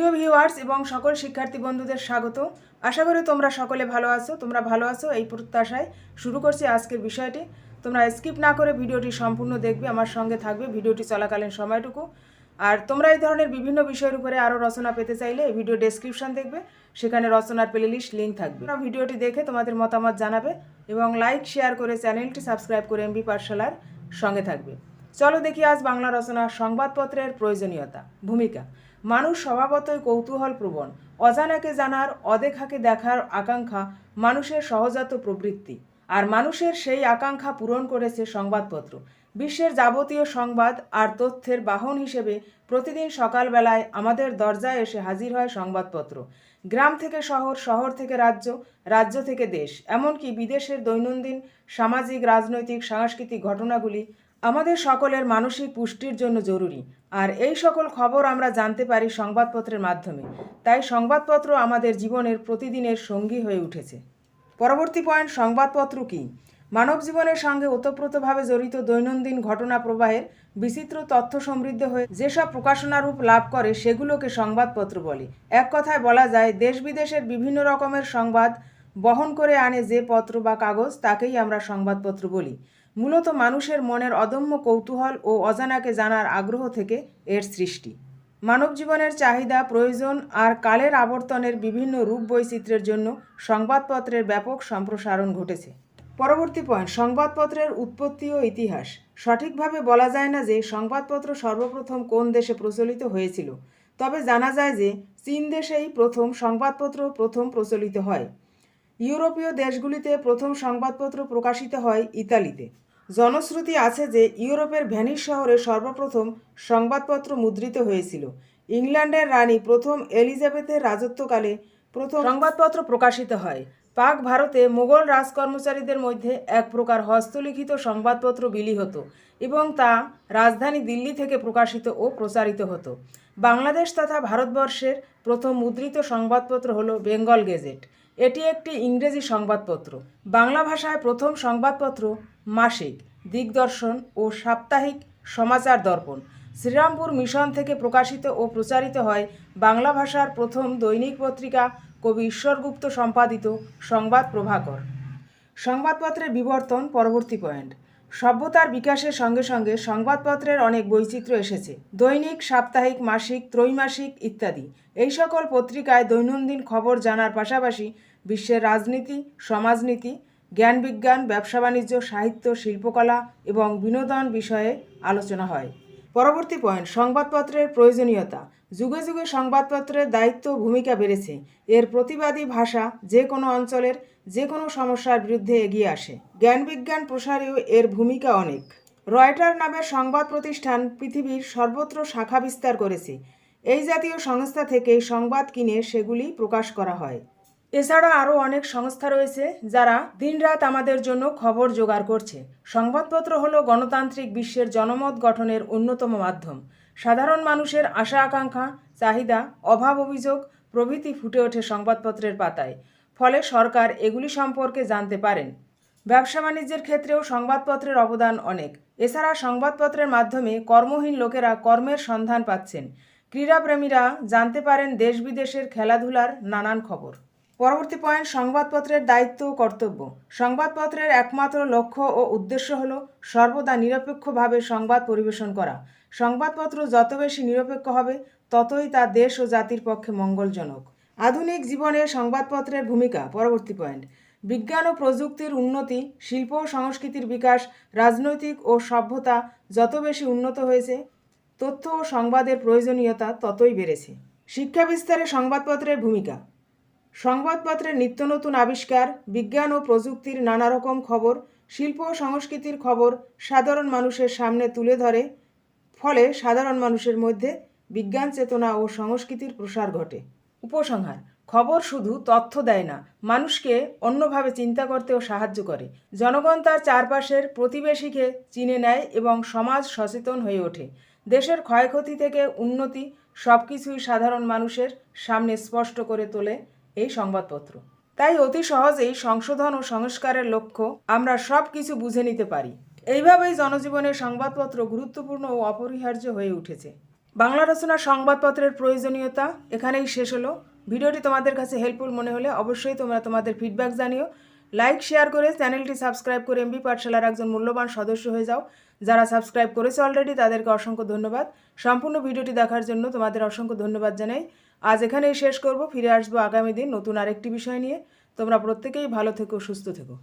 প্রিয় ভিউয়ার্স এবং সকল শিক্ষার্থী বন্ধুদের স্বাগত। আশা করি তোমরা সকলে ভালো আছো। তোমরা ভালো আছো এই প্রত্যাশায় শুরু করছি আজকের বিষয়টি। তোমরা স্কিপ না করে ভিডিওটি সম্পূর্ণ দেখবে, আমার সঙ্গে থাকবে ভিডিওটি চলাকালীন সময়টুকু। আর তোমরা এই ধরনের বিভিন্ন বিষয়ের উপরে আরও রচনা পেতে চাইলে এই ভিডিও ডেসক্রিপশন দেখবে, সেখানে রচনার প্লেলিস্ট লিঙ্ক থাকবে। তোমরা ভিডিওটি দেখে তোমাদের মতামত জানাবে এবং লাইক শেয়ার করে চ্যানেলটি সাবস্ক্রাইব করে এমবি পাঠশালার সঙ্গে থাকবে। চলো দেখি আজ বাংলা রচনা সংবাদপত্রের প্রয়োজনীয়তা, ভূমিকা। মানুষ স্বভাবতই কৌতূহল প্রবণ অজানাকে জানার, অদেখাকে দেখার আকাঙ্ক্ষা মানুষের সহজাত প্রবৃত্তি। আর মানুষের সেই আকাঙ্ক্ষা পূরণ করেছে সংবাদপত্র। বিশ্বের যাবতীয় সংবাদ আর তথ্যের বাহন হিসেবে প্রতিদিন সকালবেলায় আমাদের দরজায় এসে হাজির হয় সংবাদপত্র। গ্রাম থেকে শহর শহর থেকে রাজ্য রাজ্য থেকে দেশ। এমনকি বিদেশের দৈনন্দিন সামাজিক, রাজনৈতিক, সাংস্কৃতিক ঘটনাগুলি আমাদের সকলের মানসিক পুষ্টির জন্য জরুরি। আর এই সকল খবর আমরা জানতে পারি সংবাদপত্রের মাধ্যমে। তাই সংবাদপত্র আমাদের জীবনের প্রতিদিনের সঙ্গী হয়ে উঠেছে। পরবর্তী পয়েন্ট সংবাদপত্র কি? মানব জীবনের সঙ্গে ওতপ্রোতভাবে জড়িত দৈনন্দিন ঘটনা প্রবাহের বিচিত্র তথ্য সমৃদ্ধ হয়ে যেসব প্রকাশনা রূপ লাভ করে সেগুলোকে সংবাদপত্র বলে। এক কথায় বলা যায়, দেশ বিদেশের বিভিন্ন রকমের সংবাদ বহন করে আনে যে পত্র বা কাগজ, তাকেই আমরা সংবাদপত্র বলি। মূলত মানুষের মনের অদম্য কৌতূহল ও অজানাকে জানার আগ্রহ থেকে এর সৃষ্টি। মানব জীবনের চাহিদা, প্রয়োজন আর কালের আবর্তনের বিভিন্ন রূপ বৈচিত্র্যের জন্য সংবাদপত্রের ব্যাপক সম্প্রসারণ ঘটেছে। পরবর্তী পয়েন্ট সংবাদপত্রের উৎপত্তি ও ইতিহাস। সঠিকভাবে বলা যায় না যে সংবাদপত্র সর্বপ্রথম কোন দেশে প্রচলিত হয়েছিল, তবে জানা যায় যে চীন দেশেই প্রথম সংবাদপত্র প্রথম প্রচলিত হয়। ইউরোপীয় দেশগুলিতে প্রথম সংবাদপত্র প্রকাশিত হয় ইতালিতে। জনশ্রুতি আছে যে, ইউরোপের ভ্যানিস শহরে সর্বপ্রথম সংবাদপত্র মুদ্রিত হয়েছিল। ইংল্যান্ডের রানী প্রথম এলিজাবেথের রাজত্বকালে প্রথম সংবাদপত্র প্রকাশিত হয়। পাক ভারতে মোগল রাজকর্মচারীদের মধ্যে এক প্রকার হস্তলিখিত সংবাদপত্র বিলি হতো এবং তা রাজধানী দিল্লি থেকে প্রকাশিত ও প্রচারিত হতো। বাংলাদেশ তথা ভারতবর্ষের প্রথম মুদ্রিত সংবাদপত্র হলো বেঙ্গল গেজেট। এটি একটি ইংরেজি সংবাদপত্র। বাংলা ভাষায় প্রথম সংবাদপত্র মাসিক, দিগদর্শন ও সাপ্তাহিক সমাচার দর্পণ। শ্রীরামপুর মিশন থেকে প্রকাশিত ও প্রচারিত হয় বাংলা ভাষার প্রথম দৈনিক পত্রিকা কবি ঈশ্বরগুপ্ত সম্পাদিত সংবাদ প্রভাকর। সংবাদপত্রের বিবর্তন পরবর্তী পয়েন্ট। সভ্যতার বিকাশের সঙ্গে সঙ্গে সংবাদপত্রের অনেক বৈচিত্র্য এসেছে। দৈনিক, সাপ্তাহিক, মাসিক, ত্রৈমাসিক ইত্যাদি। এই সকল পত্রিকায় দৈনন্দিন খবর জানার পাশাপাশি বিশ্বের রাজনীতি, সমাজনীতি, জ্ঞান বিজ্ঞান, ব্যবসা বাণিজ্য, সাহিত্য, শিল্পকলা এবং বিনোদন বিষয়ে আলোচনা হয়। পরবর্তী পয়েন্ট, সংবাদপত্রের প্রয়োজনীয়তা। যুগে যুগে সংবাদপত্রের দায়িত্ব ভূমিকা বেড়েছে। এর প্রতিবাদী ভাষা যে কোনো অঞ্চলের, যে কোনো সমস্যার বিরুদ্ধে এগিয়ে আসে। জ্ঞান বিজ্ঞান প্রসারেও এর ভূমিকা অনেক। রয়টার নামের সংবাদ প্রতিষ্ঠান পৃথিবীর সর্বত্র শাখা বিস্তার করেছে। এই জাতীয় সংস্থা থেকে সংবাদ কিনে সেগুলি প্রকাশ করা হয়। এছাড়া আরও অনেক সংস্থা রয়েছে যারা দিনরাত আমাদের জন্য খবর জোগাড় করছে। সংবাদপত্র হলো গণতান্ত্রিক বিশ্বের জনমত গঠনের অন্যতম মাধ্যম। সাধারণ মানুষের আশা আকাঙ্ক্ষা, চাহিদা, অভাব অভিযোগ প্রভৃতি ফুটে ওঠে সংবাদপত্রের পাতায়। ফলে সরকার এগুলি সম্পর্কে জানতে পারেন। ব্যবসা বাণিজ্যের ক্ষেত্রেও সংবাদপত্রের অবদান অনেক। এছাড়া সংবাদপত্রের মাধ্যমে কর্মহীন লোকেরা কর্মের সন্ধান পাচ্ছেন। ক্রীড়াপ্রেমীরা জানতে পারেন দেশ বিদেশের খেলাধুলার নানান খবর। পরবর্তী পয়েন্ট, সংবাদপত্রের দায়িত্ব ও কর্তব্য। সংবাদপত্রের একমাত্র লক্ষ্য ও উদ্দেশ্য হল সর্বদা নিরপেক্ষভাবে সংবাদ পরিবেশন করা। সংবাদপত্র যত বেশি নিরপেক্ষ হবে, ততই তা দেশ ও জাতির পক্ষে মঙ্গলজনক। আধুনিক জীবনে সংবাদপত্রের ভূমিকা, পরবর্তী পয়েন্ট। বিজ্ঞান ও প্রযুক্তির উন্নতি, শিল্প ও সংস্কৃতির বিকাশ, রাজনৈতিক ও সভ্যতা যত বেশি উন্নত হয়েছে, তথ্য ও সংবাদের প্রয়োজনীয়তা ততই বেড়েছে। শিক্ষা বিস্তারে সংবাদপত্রের ভূমিকা। সংবাদপত্রের নিত্য নতুন আবিষ্কার, বিজ্ঞান ও প্রযুক্তির নানা রকম খবর, শিল্প ও সংস্কৃতির খবর সাধারণ মানুষের সামনে তুলে ধরে, ফলে সাধারণ মানুষের মধ্যে বিজ্ঞান চেতনা ও সংস্কৃতির প্রসার ঘটে। উপসংহার, খবর শুধু তথ্য দেয় না, মানুষকে অন্যভাবে চিন্তা করতেও সাহায্য করে। জনগণ তার চারপাশের প্রতিবেশীকে চিনে নেয় এবং সমাজ সচেতন হয়ে ওঠে। দেশের ক্ষয়ক্ষতি থেকে উন্নতি সব কিছুই সাধারণ মানুষের সামনে স্পষ্ট করে তোলে এই সংবাদপত্র। তাই অতি সহজেই সংশোধন ও সংস্কারের লক্ষ্য আমরা সব কিছু বুঝে নিতে পারি। এইভাবেই জনজীবনের সংবাদপত্র গুরুত্বপূর্ণ ও অপরিহার্য হয়ে উঠেছে। বাংলা রচনা সংবাদপত্রের প্রয়োজনীয়তা এখানেই শেষ হলো। ভিডিওটি তোমাদের কাছে হেল্পফুল মনে হলে অবশ্যই তোমরা তোমাদের ফিডব্যাক জানিও। লাইক শেয়ার করে, চ্যানেলটি সাবস্ক্রাইব করে এমবি পাঠশালার একজন মূল্যবান সদস্য হয়ে যাও। যারা সাবস্ক্রাইব করেছে অলরেডি তাদেরকে অসংখ্য ধন্যবাদ। সম্পূর্ণ ভিডিওটি দেখার জন্য তোমাদের অসংখ্য ধন্যবাদ জানাই। আজ এখানেই শেষ করব। ফিরে আসব আগামী দিন নতুন আরেকটি বিষয় নিয়ে। তোমরা প্রত্যেকেই ভালো থেকো, সুস্থ থেকো।